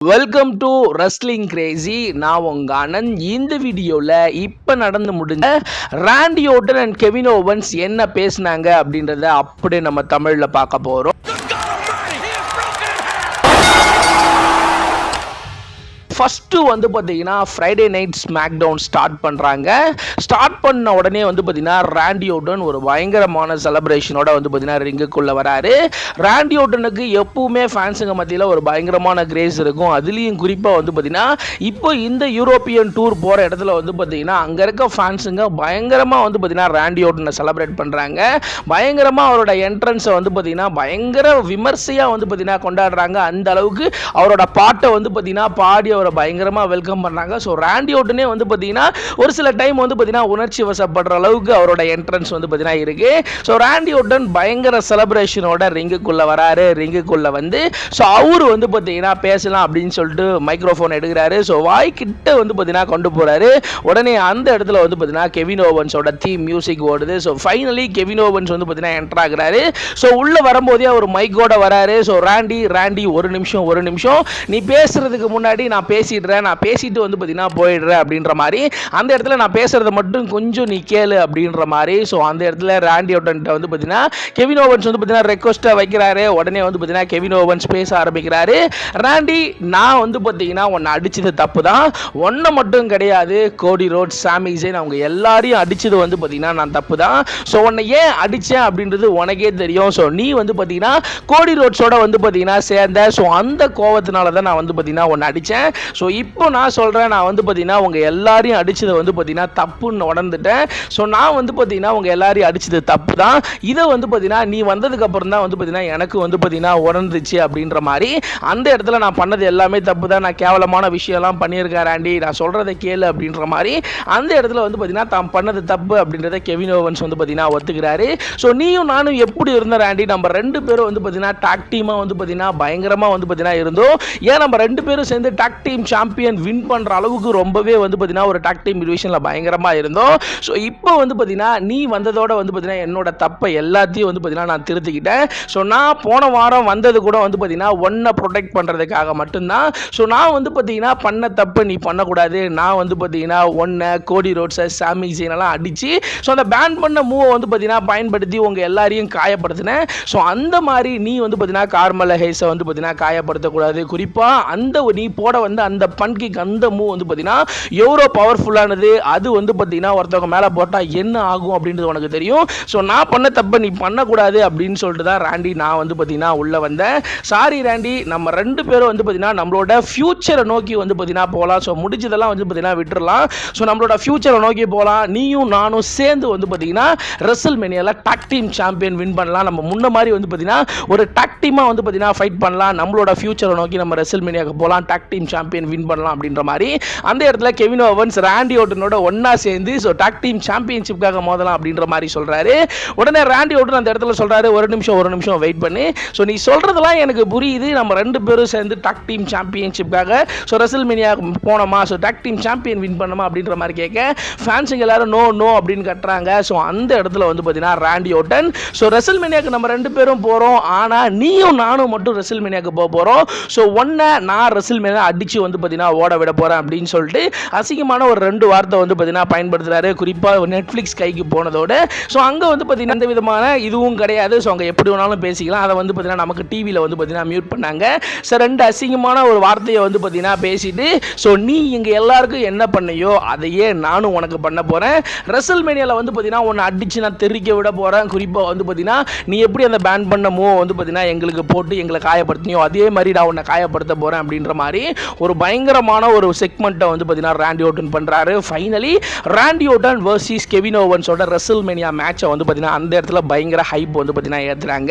Welcome to wrestling Crazy நான் உங்க அனந்த் இந்த வீடியோவில் இப்போ நடந்து முடிஞ்ச Randy Orton and Kevin Owens என்ன பேசுனாங்க அப்படின்றத அப்படியே நம்ம தமிழில் பார்க்க போகிறோம் ஃபஸ்ட்டு வந்து பார்த்தீங்கன்னா Friday night SmackDown start பண்ணுறாங்க ஸ்டார்ட் பண்ண உடனே வந்து பார்த்தீங்கன்னா ராண்டி ஒரு பயங்கரமான செலப்ரேஷனோட வந்து பார்த்தீங்கன்னா ரிங்குக்குள்ளே வராரு. ராண்டி எப்பவுமே ஃபேன்ஸுங்க மத்தியில் ஒரு பயங்கரமான கிரேஸ் இருக்கும். அதுலேயும் குறிப்பாக வந்து பார்த்தீங்கன்னா இப்போ இந்த யூரோப்பியன் டூர் போகிற இடத்துல வந்து பார்த்தீங்கன்னா அங்கே இருக்க ஃபேன்ஸுங்க பயங்கரமாக வந்து பார்த்தீங்கன்னா ராண்டி ஓட்டனை பண்ணுறாங்க பயங்கரமாக அவரோட என்ட்ரன்ஸை வந்து பார்த்தீங்கன்னா பயங்கர விமர்சையாக வந்து பார்த்தீங்கன்னா கொண்டாடுறாங்க. அந்த அளவுக்கு அவரோட பாட்டை வந்து பார்த்தீங்கன்னா பாடி அவரை பயங்கரமாக வெல்கம் பண்ணாங்க. ஸோ ரேண்டி ஓட்டனே வந்து பார்த்தீங்கன்னா ஒரு சில டைம் வந்து பார்த்தீங்கன்னா உணர்ச்சி வசப்படுற அளவுக்கு அவரோட என்ட்ரன்ஸ் வந்து பார்த்தீங்கன்னா இருக்குது ஸோ ரேண்டி ஓட்டன் பயங்கர செலப்ரேஷனோட ரிங்குக்குள்ளே வராரு. ரிங்குக்குள்ளே வந்து ஸோ அவர் வந்து பார்த்தீங்கன்னா பேசலாம் அப்படின்னு சொல்லிட்டு மைக்ரோஃபோன் எடுக்கிறாரு. ஸோ வாய்க்கிட்ட வந்து பார்த்தீங்கன்னா கொண்டு போகிறாரு உடனே அந்த இடத்துல வந்து பார்த்தீங்கன்னா கெவின் ஓவன்ஸோட தீம் மியூசிக் ஓடுது. ஸோ ஃபைனலி கெவின் ஓவன்ஸ் வந்து பார்த்தீங்கன்னா என்டர் ஆகுறாரு. ஸோ உள்ளே வரும்போதே அவர் மைக்கோட வராரு. ஸோ ராண்டி ராண்டி ஒரு நிமிஷம் ஒரு நிமிஷம். நீ பேசுறதுக்கு முன்னாடி நான் பேசிடுறேன். நான் பேசிட்டு வந்து பார்த்தீங்கன்னா போயிடுறேன் அப்படின்ற மாதிரி. அந்த இடத்துல நான் பேசுறத மட்டும் கொஞ்சம் நீ கேளு அப்படின்ற மாதிரி. ஸோ அந்த இடத்துல ரேண்டி ஓட்டன்ட்ட வந்து பார்த்தீங்கன்னா கெவின் ஓவன்ஸ் வந்து பார்த்தீங்கன்னா ரெக்வஸ்ட்டை வைக்கிறாரு. உடனே வந்து பார்த்தீங்கன்னா கெவின் ஓவன்ஸ் பேச ஆரம்பிக்கிறாரு. ராண்டி நான் வந்து பார்த்தீங்கன்னா உன்னை அடிச்சது தப்பு தான் ஒன்றை மட்டும் கிடையாது. கோடி ரோட் சாமி ஜெயின் அவங்க எல்லாரையும் அடிச்சது வந்து பார்த்தீங்கன்னா நான் தப்பு தான் ஸோ உன்னை ஏன் அடித்தேன் அப்படின்றது உனக்கே தெரியும். ஸோ நீ வந்து பார்த்தீங்கன்னா கோடி ரோட்ஸோட வந்து பார்த்தீங்கன்னா சேர்ந்த. ஸோ அந்த கோவத்தினால தான் நான் வந்து பார்த்தீங்கன்னா உன்னை அடித்தேன் ஸோ இப்போ நான் சொல்கிறேன் நான் வந்து பார்த்தீங்கன்னா உங்கள் எல்லாரையும் அடித்ததை வந்து பார்த்தீங்கன்னா தப்புன்னு உணர்ந்துட்டேன். ஸோ நான் வந்து பார்த்தீங்கன்னா உங்கள் எல்லாரையும் அடித்தது தப்பு தான் இதை வந்து பார்த்தீங்கன்னா நீ வந்ததுக்கப்புறம் தான் வந்து பார்த்தீங்கன்னா எனக்கு வந்து பார்த்தீங்கன்னா உணர்ந்துச்சு அப்படின்ற மாதிரி. அந்த இடத்துல நான் பண்ணது எல்லாமே தப்பு தான் நான் கேவலமான விஷயம்லாம் பண்ணியிருக்கேன் ஆண்டி நான் சொல்கிறத கேளு அப்படின்ற மாதிரி. அந்த இடத்துல வந்து பார்த்தீங்கன்னா தான் பண்ணது தப்பு அப்படின்றத கெவின் ஓவன்ஸ் வந்து பார்த்தீங்கன்னா ஒத்துக்கிறாரு. ஸோ நீயும் நானும் எப்படி இருந்த ஆண்டி நம்ம ரெண்டு பேரும் வந்து பார்த்தீங்கன்னா டாக் டீமாக வந்து பார்த்தீங்கன்னா பயங்கரமாக வந்து பார்த்தீங்கன்னா இருந்தோம். ஏன் நம்ம ரெண்டு பேரும் சேர்ந்து டாக் டீம் சாம்பியன் வின் பண்ணுற அளவுக்கு ரொம்பவே வந்து பார்த்தீங்கன்னா ஒரு டாக் டீம் டிவிஷனில் பயங்கரமாக இருந்தோம் ஸோ இப்போ வந்து பார்த்தீங்கன்னா நீ வந்ததோட வந்து பார்த்தீங்கன்னா என்னோட தப்பை எல்லாத்தையும் வந்து பார்த்தீங்கன்னா நான் திருத்திக்கிட்டேன் ஸோ நான் போன வாரம் வந்தது கூட வந்து பார்த்தீங்கன்னா ஒன்றை ப்ரொடெக்ட் பண்ணுறதுக்காக மட்டும்தான் ஸோ நான் வந்து பார்த்தீங்கன்னா பண்ண தப்பு நீ பண்ணக்கூடாது நான் வந்து பார்த்தீங்கன்னா ஒன்றை கோடி ரோட்ஸை சாமி ஜெயினெல்லாம் அடித்து ஸோ அந்த பேன் பண்ண மூவை வந்து பார்த்தீங்கன்னா பயன்படுத்தி உங்கள் எல்லாரையும் காயப்படுத்தினேன் ஸோ அந்த மாதிரி நீ வந்து பார்த்தீங்கன்னா கார்மல ஹேஸை வந்து பார்த்தீங்கன்னா காயப்படுத்தக்கூடாது குறிப்பாக அந்த நீ போட வந்து அந்த பன்கிக் அந்த மூவ் வந்து பார்த்தீங்கன்னா எவ்வளோ பவர்ஃபுல்லானது அது வந்து பார்த்தீங்கன்னா ஒருத்தவங்க மேலே போட்டால் என்ன ஆகும் அப்படின்றது உனக்கு தெரியும். ஸோ நான் பண்ண தப்பை நீ பண்ணக்கூடாது அப்படின்னு சொல்லிட்டு தான் ராண்டி நான் வந்து பார்த்தீங்கன்னா உள்ளே வந்தேன். சாரி ராண்டி நம்ம ரெண்டு பேரும் வந்து பார்த்தீங்கன்னா நம்மளோட ஃப்யூச்சரை நோக்கி வந்து பார்த்தீங்கன்னா போகலாம் ஸோ முடிஞ்சதெல்லாம் வந்து பார்த்தீங்கன்னா விட்டுறலாம். ஸோ நம்மளோட ஃப்யூச்சரை நோக்கி போகலாம் நீயும் நானும் சேர்ந்து வந்து பார்த்தீங்கன்னா ரெசல் மெனியாவில் டாக் டீம் சாம்பியன் வின் பண்ணலாம். நம்ம முன்ன மாதிரி வந்து பார்த்தீங்கன்னா ஒரு டாக் டீமாக வந்து பார்த்தீங்கன்னா ஃபைட் பண்ணலாம். நம்மளோட ஃப்யூச்சரை நோக்கி நம்ம ரெசல் மெனியாவுக்கு போகலாம் டாக் டீம் சாம்பியன் வின் பண்ணலாம் அப்படின்ற மாதிரி அந்த இடத்துல கெவின் ஓவன்ஸ் ரேண்டி ஓட்டனோட ஒன்னா சேர்ந்து ஸோ டாக் டீம் சாம்பியன்ஷிப்காக மோதலாம் அப்படின்ற மாதிரி சொல்கிறாரு உடனே ரேண்டி ஓட்டன் அந்த இடத்துல சொல்கிறாரு ஒரு நிமிஷம் ஒரு நிமிஷம் வெயிட் பண்ணி. ஸோ நீ சொல்கிறதெல்லாம் எனக்கு புரியுது. நம்ம ரெண்டு பேரும் சேர்ந்து டாக் டீம் சாம்பியன்ஷிப்காக ஸோ ரசில் மினியா போனோமா? So tag team champion win பண்ணோமா அப்படின்ற மாதிரி கேட்க ஃபேன்ஸுங்க எல்லாரும் நோ நோ அப்படின்னு கட்டுறாங்க. ஸோ அந்த இடத்துல வந்து பார்த்தீங்கன்னா ரேண்டி ஓட்டன் ஸோ ரெசல் மெனியாக்கு நம்ம ரெண்டு பேரும் போகிறோம் ஆனால் நீயும் நானும் மட்டும் ரெசல் மினியாக்கு போக போகிறோம் ஸோ ஒன்றை நான் ரெசல் மெனியா அடித்து வந்து பார்த்தீங்கன்னா ஓட விட போகிறேன் அப்படின்னு சொல்லிட்டு அசிங்கமான ஒரு ரெண்டு வார்த்தை வந்து பார்த்தீங்கன்னா பயன்படுத்துகிறாரு குறிப்பாக நெட்ஃப்ளிக்ஸ் கைக்கு போனதோட. ஸோ அங்கே வந்து பார்த்தீங்கன்னா எந்த விதமான இதுவும் கிடையாது. ஸோ அங்கே எப்படி வேணாலும் பேசிக்கலாம். அதை வந்து பார்த்தீங்கன்னா நமக்கு டிவியில் வந்து பார்த்தீங்கன்னா மியூட் பண்ணாங்க. ஸோ ரெண்டு அசிங்கமான ஒரு வார்த்தையை வந்து பார்த்தீங்கன்னா பேசிட்டு ஸோ நீ இங்கே எல்லாருக்கும் என்ன பண்ணையோ அதையே நானும் உனக்கு பண்ண போகிறேன் ரெசல் மேனியாவில் வந்து பார்த்தீங்கன்னா உன்னை அடித்து நான் தெரிக்க விட போகிறேன் குறிப்பாக வந்து பார்த்தீங்கன்னா நீ எப்படி அந்த பேன் பண்ணமோ வந்து பார்த்தீங்கன்னா எங்களுக்கு போட்டு எங்களை காயப்படுத்தினியோ அதே மாதிரி நான் உன்னை காயப்படுத்த போகிறேன் அப்படின்ற மாதிரி ஒரு ஒரு பயங்கரமான ஒரு செக்மெண்ட்டை வந்து பார்த்தீங்கன்னா ரேண்டி ஓட்டன் பண்ணுறாரு finally Randy Orton versus Kevin ஓவன்ஸோட WrestleMania மேட்சை வந்து பார்த்தீங்கன்னா அந்த இடத்துல பயங்கர ஹைப் வந்து பார்த்தீங்கன்னா ஏற்றுறாங்க